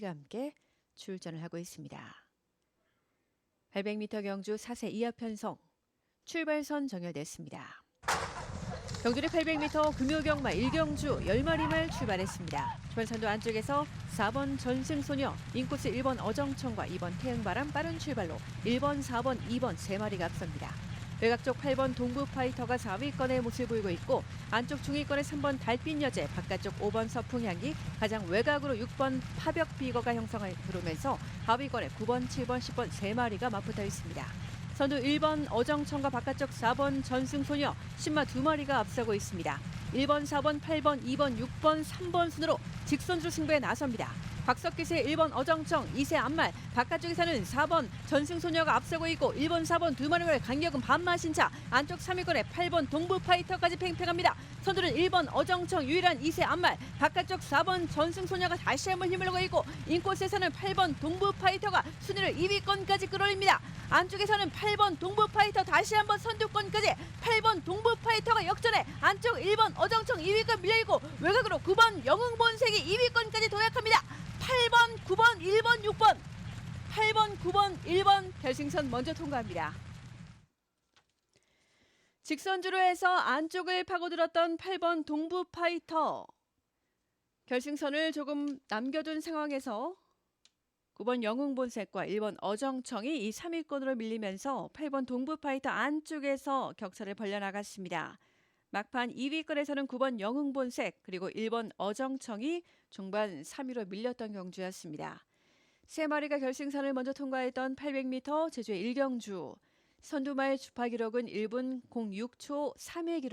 가 함께 출전을 하고 있습니다. 800m 경주 4세 이하 편성 출발선 정렬됐습니다. 경주리 800m 금요경마 1경주 10마리 말 출발했습니다. 출발선도 안쪽에서 4번 전승소녀, 인코스 1번 어정청과 2번 태흥바람 빠른 출발로 1번, 4번, 2번 3마리가 앞섭니다. 외곽 쪽 8번 동부 파이터가 4위권의 모습을 보이고 있고 안쪽 중위권의 3번 달빛 여제, 바깥쪽 5번 서풍향기, 가장 외곽으로 6번 파벽 비거가 형성을 들어오면서 하위권에 9번, 7번, 10번 3마리가 맞붙어 있습니다. 선두 1번 어정청과 바깥쪽 4번 전승소녀, 신마 2마리가 앞서고 있습니다. 1번, 4번, 8번, 2번, 6번, 3번 순으로 직선주 승부에 나섭니다. 박석기세 1번 어정청, 2세 안말, 바깥쪽에서는 4번 전승소녀가 앞서고 있고 1번, 4번 두 마리의 간격은 반마신 차, 안쪽 3위권에 8번 동부파이터까지 팽팽합니다. 선두는 1번 어정청 유일한 2세 안말, 바깥쪽 4번 전승소녀가 다시 한번 힘을 내고 있고 인코스에서는 8번 동부파이터가 순위를 2위권까지 끌어올립니다. 안쪽에서는 8번 동부파이터 다시 한번 선두권까지 8번 동부파이터가 역전해 안쪽 1번 어정청 2위권 밀려있고 외곽으로 9번 영웅본색이 2위권까지 도약합니다. 8번, 9번, 1번, 6번 8번, 9번, 1번 결승선 먼저 통과합니다. 직선주로 해서 안쪽을 파고들었던 8번 동부 파이터 결승선을 조금 남겨둔 상황에서 9번 영웅본색과 1번 어정청이 이 3위권으로 밀리면서 8번 동부파이터 안쪽에서 격차를 벌려나갔습니다. 막판 2위권에서는 9번 영웅본색 그리고 1번 어정청이 중반 3위로 밀렸던 경주였습니다. 세 마리가 결승선을 먼저 통과했던 800m 제주의 1경주 선두마의 주파 기록은 1분 06초 3회 기록